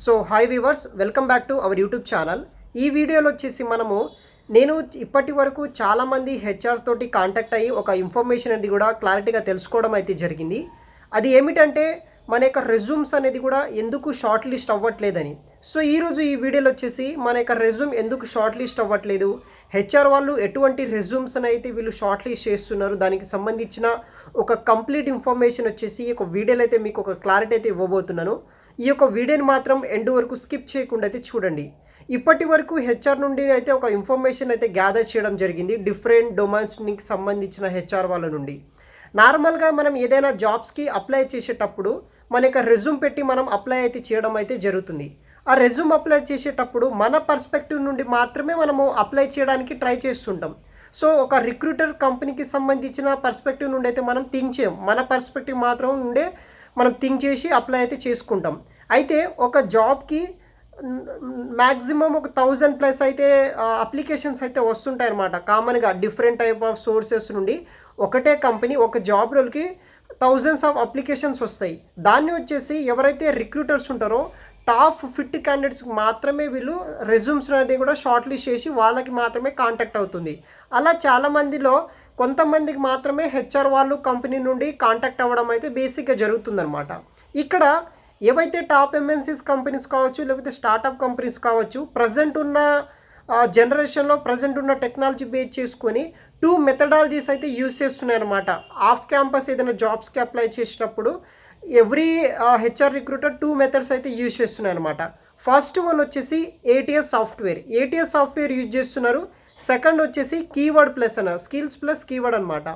So hi viewers welcome back to our YouTube channel. ఈ వీడియోలో వచ్చేసి మనము నేను ఇప్పటి వరకు చాలామంది హెచ్ఆర్స్ తోటి కాంటాక్ట్ అయ్యి ఒక ఇన్ఫర్మేషన్ అనేది కూడా క్లారిటీగా తెలుసుకోవడం అయితే జరిగింది. అది ఏమిటంటే మన యొక్క రెజ్యూమ్స్ అనేది కూడా ఎందుకు షార్ట్ లిస్ట్ అవ్వట్లేదని. సో ఈరోజు ఈ వీడియోలో వచ్చేసి మన యొక్క రెజ్యూమ్ ఎందుకు షార్ట్ లిస్ట్ అవ్వట్లేదు హెచ్ఆర్ వాళ్ళు ఎటువంటి రెజ్యూమ్స్ అని అయితే వీళ్ళు షార్ట్ లిస్ట్ చేస్తున్నారు? దానికి సంబంధించిన ఒక కంప్లీట్ ఇన్ఫర్మేషన్ వచ్చేసి ఒక వీడియోలో అయితే మీకు ఒక క్లారిటీ అయితే ఇవ్వబోతున్నాను. ఈ యొక్క వీడియోని మాత్రం ఎండ్ వరకు స్కిప్ చేయకుండా అయితే చూడండి. ఇప్పటి వరకు హెచ్ఆర్ నుండి అయితే ఒక ఇన్ఫర్మేషన్ అయితే గ్యాదర్ చేయడం జరిగింది. డిఫరెంట్ డొమైన్స్కి సంబంధించిన హెచ్ఆర్ వాళ్ళ నుండి. నార్మల్గా మనం ఏదైనా జాబ్స్కి అప్లై చేసేటప్పుడు మన యొక్క రెజ్యూమ్ పెట్టి మనం అప్లై అయితే చేయడం అయితే జరుగుతుంది. ఆ రెజ్యూమ్ అప్లై చేసేటప్పుడు మన పర్స్పెక్టివ్ నుండి మాత్రమే మనము అప్లై చేయడానికి ట్రై చేస్తుంటాం. సో ఒక రిక్రూటర్ కంపెనీకి సంబంధించిన పర్స్పెక్టివ్ నుండి అయితే మనం థింక్ చేయం. మన పర్స్పెక్టివ్ మాత్రం నుండే మనం థింక్ చేసి అప్లై అయితే చేసుకుంటాం. అయితే ఒక జాబ్కి మ్యాక్సిమం ఒక థౌజండ్ ప్లస్ అయితే అప్లికేషన్స్ అయితే వస్తుంటాయి అనమాట కామన్గా డిఫరెంట్ టైప్ ఆఫ్ సోర్సెస్ నుండి ఒకటే కంపెనీ ఒక జాబ్ రోల్కి థౌజండ్స్ ఆఫ్ అప్లికేషన్స్ వస్తాయి. దాన్ని వచ్చేసి ఎవరైతే రిక్రూటర్స్ ఉంటారో టాప్ ఫిఫ్టీ క్యాండిడేట్స్కి మాత్రమే వీళ్ళు రెజ్యూమ్స్ అనేది కూడా షార్ట్ లిస్ట్ చేసి వాళ్ళకి మాత్రమే కాంటాక్ట్ అవుతుంది. అలా చాలామందిలో కొంతమందికి మాత్రమే హెచ్ఆర్ వాళ్ళు కంపెనీ నుండి కాంటాక్ట్ అవ్వడం అయితే బేసిక్గా జరుగుతుందన్నమాట. ఇక్కడ ఏవైతే టాప్ ఎంఎన్సీస్ కంపెనీస్ కావచ్చు లేకపోతే స్టార్టప్ కంపెనీస్ కావచ్చు ప్రజెంట్ ఉన్న జనరేషన్లో ప్రజెంట్ ఉన్న టెక్నాలజీ బేస్ చేసుకొని టూ మెథడాలజీస్ అయితే యూస్ చేస్తున్నాయి అనమాట ఆఫ్ క్యాంపస్ ఏదైనా జాబ్స్కి అప్లై చేసినప్పుడు every HR recruiter two methods అయితే యూజ్ చేస్తున్నాయి అనమాట ఫస్ట్ వన్ వచ్చేసి ATS software ATS software use చేస్తున్నారు. సెకండ్ వచ్చేసి కీవర్డ్ ప్లస్ అన్న స్కిల్స్ ప్లస్ కీవర్డ్ అనమాట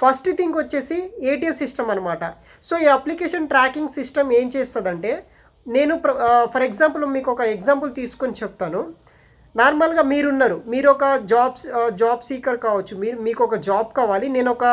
ఫస్ట్ థింగ్ వచ్చేసి ఏటీఎస్ సిస్టమ్ అనమాట సో ఈ అప్లికేషన్ ట్రాకింగ్ సిస్టమ్ ఏం చేస్తుందంటే నేను ఫర్ ఎగ్జాంపుల్ మీకు ఒక ఎగ్జాంపుల్ తీసుకొని చెప్తాను. నార్మల్గా మీరున్నారు మీరు ఒక జాబ్స్ జాబ్ సీకర్ కావచ్చు మీరు మీకు ఒక జాబ్ కావాలి నేను ఒక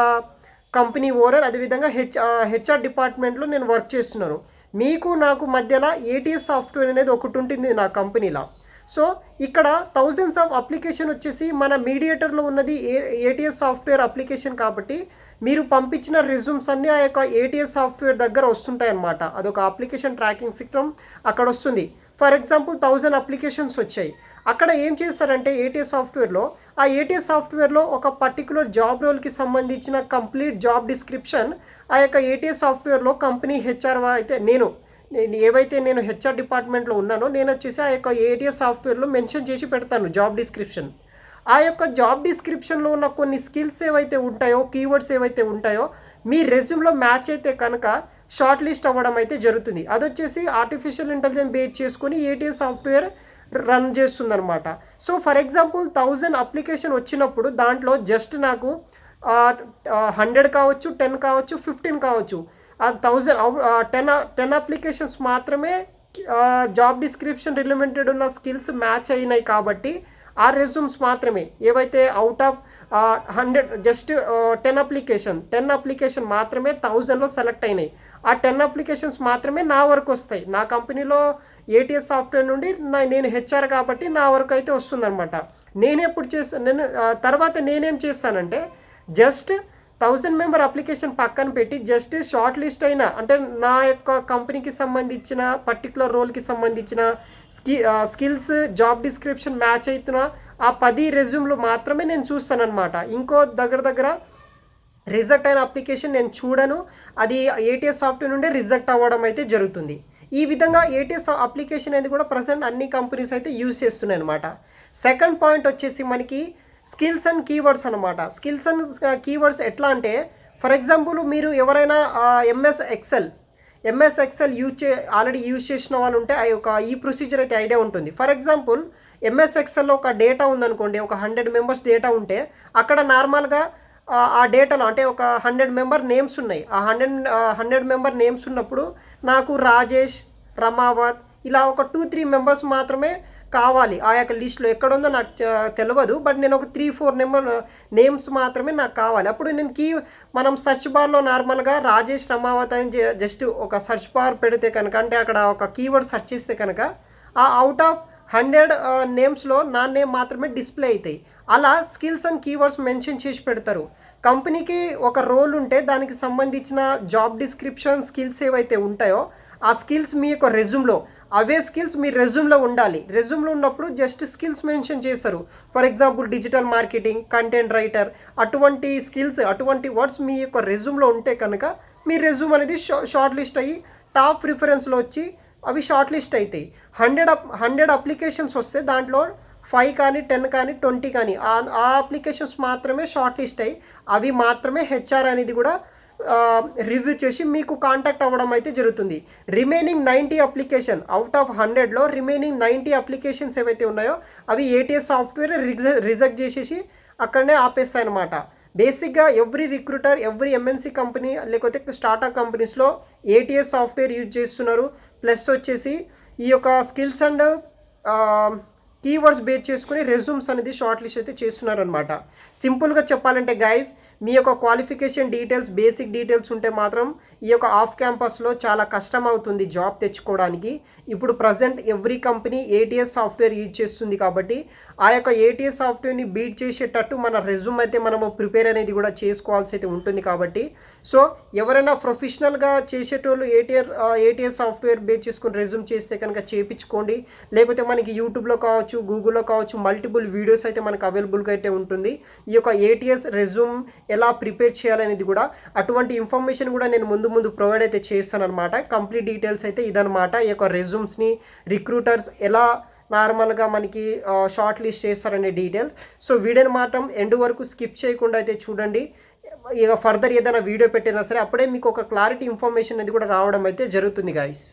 కంపెనీ ఓనర్ అదేవిధంగా హెచ్ హెచ్ఆర్ డిపార్ట్మెంట్లో నేను వర్క్ చేస్తున్నాను మీకు నాకు మధ్యలో ఏటీఎస్ సాఫ్ట్వేర్ అనేది ఒకటి ఉంటుంది నా కంపెనీలో. సో ఇక్కడ థౌజండ్స్ ఆఫ్ అప్లికేషన్ వచ్చేసి మన మీడియేటర్లో ఉన్నది ఏ ఏటీఎస్ సాఫ్ట్వేర్ అప్లికేషన్ కాబట్టి మీరు పంపించిన రిజ్యూమ్స్ అన్నీ ఆ యొక్క ఏటీఎస్ సాఫ్ట్వేర్ దగ్గర వస్తుంటాయి అన్నమాట అదొక అప్లికేషన్ ట్రాకింగ్ సిస్టమ్ అక్కడ వస్తుంది. ఫర్ ఎగ్జాంపుల్ థౌజండ్ అప్లికేషన్స్ వచ్చాయి. అక్కడ ఏం చేస్తారంటే ఏటీఎస్ సాఫ్ట్వేర్లో ఆ ఏటీఎస్ సాఫ్ట్వేర్లో ఒక పర్టికులర్ జాబ్ రోల్కి సంబంధించిన కంప్లీట్ జాబ్ డిస్క్రిప్షన్ ఆ యొక్క ఏటీఎస్ సాఫ్ట్వేర్లో కంపెనీ హెచ్ఆర్ అయితే నేను నేను ఏవైతే నేను హెచ్ఆర్ డిపార్ట్మెంట్లో ఉన్నానో నేను వచ్చేసి ఆ యొక్క ఏటీఎస్ సాఫ్ట్వేర్లో మెన్షన్ చేసి పెడతాను జాబ్ డిస్క్రిప్షన్. ఆ యొక్క జాబ్ డిస్క్రిప్షన్లో ఉన్న కొన్ని స్కిల్స్ ఏవైతే ఉంటాయో కీవర్డ్స్ ఏవైతే ఉంటాయో మీ రెజ్యూమ్లో మ్యాచ్ అయితే కనుక షార్ట్ లిస్ట్ అవ్వడం అయితే జరుగుతుంది. అది వచ్చేసి ఆర్టిఫిషియల్ ఇంటెలిజెన్స్ బేస్ చేసుకొని ATS software run చేస్తుందనమాట so for example thousand application వచ్చినప్పుడు దాంట్లో జస్ట్ నాకు హండ్రెడ్ కావచ్చు టెన్ కావచ్చు ఫిఫ్టీన్ కావచ్చు. ఆ థౌజండ్ టెన్ టెన్ అప్లికేషన్స్ మాత్రమే జాబ్ డిస్క్రిప్షన్ రిలేటెడ్ ఉన్న స్కిల్స్ మ్యాచ్ అయినాయి కాబట్టి ఆ రెజ్యూమ్స్ మాత్రమే. ఏవైతే out of hundred just ten application ten application మాత్రమే థౌజండ్లో సెలెక్ట్ అయినాయి. ఆ టెన్ అప్లికేషన్స్ మాత్రమే నా వరకు వస్తాయి. నా కంపెనీలో ఏటీఎస్ సాఫ్ట్వేర్ నుండి నా నేను హెచ్ఆర్ కాబట్టి నా వరకు అయితే వస్తుందన్నమాట. నేను ఎప్పుడు చేస్తాను నేను తర్వాత నేనేం చేస్తానంటే జస్ట్ థౌజండ్ మెంబర్ అప్లికేషన్ పక్కన పెట్టి జస్ట్ షార్ట్ లిస్ట్ అయిన అంటే నా యొక్క కంపెనీకి సంబంధించిన పర్టికులర్ రోల్కి సంబంధించిన ski skills job description match అవుతున్న ఆ పది రెజ్యూమ్లు మాత్రమే నేను చూస్తానన్నమాట. ఇంకో దగ్గర దగ్గర రిజెక్ట్ అయిన అప్లికేషన్ నేను చూడను. అది ఏటీఎస్ సాఫ్ట్వేర్ నుండి రిజెక్ట్ అవ్వడం అయితే జరుగుతుంది. ఈ విధంగా ఏటీఎస్ అప్లికేషన్ అనేది కూడా ప్రజెంట్ అన్ని కంపెనీస్ అయితే యూజ్ చేస్తున్నాయి అనమాట సెకండ్ పాయింట్ వచ్చేసి మనకి స్కిల్స్ అండ్ కీవర్డ్స్ అనమాట స్కిల్స్ అండ్ కీవర్డ్స్ ఎట్లా అంటే ఫర్ ఎగ్జాంపుల్ మీరు ఎవరైనా MS Excel MS Excel use చే ఆల్రెడీ యూజ్ చేసిన వాళ్ళు ఉంటే ఆ యొక్క ఈ ప్రొసీజర్ అయితే ఐడియా ఉంటుంది. ఫర్ ఎగ్జాంపుల్ ఎంఎస్ ఎక్సెల్లో ఒక డేటా ఉందనుకోండి ఒక హండ్రెడ్ మెంబర్స్ డేటా ఉంటే అక్కడ నార్మల్గా ఆ డేటాలో అంటే ఒక హండ్రెడ్ మెంబర్ నేమ్స్ ఉన్నాయి. ఆ హండ్రెడ్ హండ్రెడ్ మెంబర్ నేమ్స్ ఉన్నప్పుడు నాకు రాజేష్ రమావత్ ఇలా ఒక టూ త్రీ మెంబర్స్ మాత్రమే కావాలి. ఆ యొక్క లిస్ట్లో ఎక్కడుందో నాకు తెలియదు బట్ నేను ఒక త్రీ ఫోర్ నెంబర్ నేమ్స్ మాత్రమే నాకు కావాలి. అప్పుడు నేను కీ మనం సెర్చ్ బార్లో నార్మల్గా రాజేష్ రమావత్ అని జస్ట్ ఒక సెర్చ్ బార్ పెడితే కనుక అంటే అక్కడ ఒక కీవర్డ్ సెర్చ్ చేస్తే కనుక ఆ అవుట్ ఆఫ్ హండ్రెడ్ నేమ్స్లో నా నేమ్ మాత్రమే డిస్ప్లే అవుతాయి. అలా స్కిల్స్ అండ్ కీవర్డ్స్ మెన్షన్ చేసి పెడతారు. కంపెనీకి ఒక రోల్ ఉంటే దానికి సంబంధించిన జాబ్ డిస్క్రిప్షన్ స్కిల్స్ ఏవైతే ఉంటాయో ఆ స్కిల్స్ మీ యొక్క రెజ్యూమ్లో అవే స్కిల్స్ మీ రెజ్యూమ్లో ఉండాలి. రెజ్యూమ్లో ఉన్నప్పుడు జస్ట్ స్కిల్స్ మెన్షన్ చేస్తారు for example digital marketing content writer అటువంటి స్కిల్స్ అటువంటి వర్డ్స్ మీ యొక్క రెజ్యూమ్లో ఉంటే కనుక మీ రెజ్యూమ్ అనేది షార్ట్ లిస్ట్ అయ్యి టాప్ ప్రిఫరెన్స్లో వచ్చి అవి షార్ట్ లిస్ట్ అవుతాయి హండ్రెడ్ అప్ హండ్రెడ్ అప్లికేషన్స్ వస్తే దాంట్లో ఫైవ్ కానీ టెన్ కానీ ట్వంటీ కానీ ఆ ఆ అప్లికేషన్స్ మాత్రమే షార్ట్ లిస్ట్ అయ్యి అవి మాత్రమే హెచ్ఆర్ అనేది కూడా రివ్యూ చేసి మీకు కాంటాక్ట్ అవ్వడం అయితే జరుగుతుంది. Remaining ninety application out of హండ్రెడ్లో రిమైనింగ్ నైంటీ అప్లికేషన్స్ ఏవైతే ఉన్నాయో అవి ఏటీఎస్ సాఫ్ట్వేర్ రిజెక్ట్ చేసేసి అక్కడనే ఆపేస్తాయి అనమాట బేసిక్గా every recruiter every MNC company లేకపోతే స్టార్టప్ కంపెనీస్లో ఏటీఎస్ సాఫ్ట్వేర్ యూజ్ చేస్తున్నారు. ప్లస్ వచ్చేసి ఈ యొక్క స్కిల్స్ అండ్ కీవర్డ్స్ బేస్ చేసుకుని రెజ్యూమ్స్ అనేది షార్ట్ లిస్ట్ అయితే చేస్తున్నారు అనమాట సింపుల్గా చెప్పాలంటే గైస్ మీ యొక్క క్వాలిఫికేషన్ డీటెయిల్స్ బేసిక్ డీటెయిల్స్ ఉంటే మాత్రం ఈ యొక్క ఆఫ్ క్యాంపస్లో చాలా కష్టం అవుతుంది జాబ్ తెచ్చుకోవడానికి. ఇప్పుడు present every company ATS software use చేస్తుంది కాబట్టి ఆ యొక్క ఏటీఎస్ సాఫ్ట్వేర్ని బీట్ చేసేటట్టు మన రెజ్యూమ్ అయితే మనము ప్రిపేర్ అనేది కూడా చేసుకోవాల్సి అయితే ఉంటుంది కాబట్టి. సో ఎవరైనా ప్రొఫెషనల్గా చేసేటోళ్ళు ఏటీఆర్ ఏటీఎస్ సాఫ్ట్వేర్ బేస్ చేసుకుని రెజ్యూమ్ చేస్తే కనుక చేపించుకోండి. లేకపోతే మనకి యూట్యూబ్లో కావచ్చు గూగుల్లో కావచ్చు మల్టిపుల్ వీడియోస్ అయితే మనకు అవైలబుల్గా అయితే ఉంటుంది. ఈ యొక్క ఏటీఎస్ రెజ్యూమ్ ఎలా ప్రిపేర్ చేయాలనేది కూడా అటువంటి ఇన్ఫర్మేషన్ కూడా నేను ముందు ముందు ప్రొవైడ్ అయితే చేస్తాను అనమాట కంప్లీట్ డీటెయిల్స్ అయితే ఇదనమాట ఈ యొక్క రెజ్యూమ్స్ని రిక్రూటర్స్ ఎలా నార్మల్గా మనకి షార్ట్ లిస్ట్ చేస్తారనే డీటెయిల్స్. సో వీడియోని మాత్రం ఎండ్ వరకు స్కిప్ చేయకుండా అయితే చూడండి. ఇక ఫర్దర్ ఏదైనా వీడియో పెట్టినా సరే అప్పుడే మీకు ఒక క్లారిటీ ఇన్ఫర్మేషన్ అనేది కూడా రావడం అయితే జరుగుతుంది గాయస్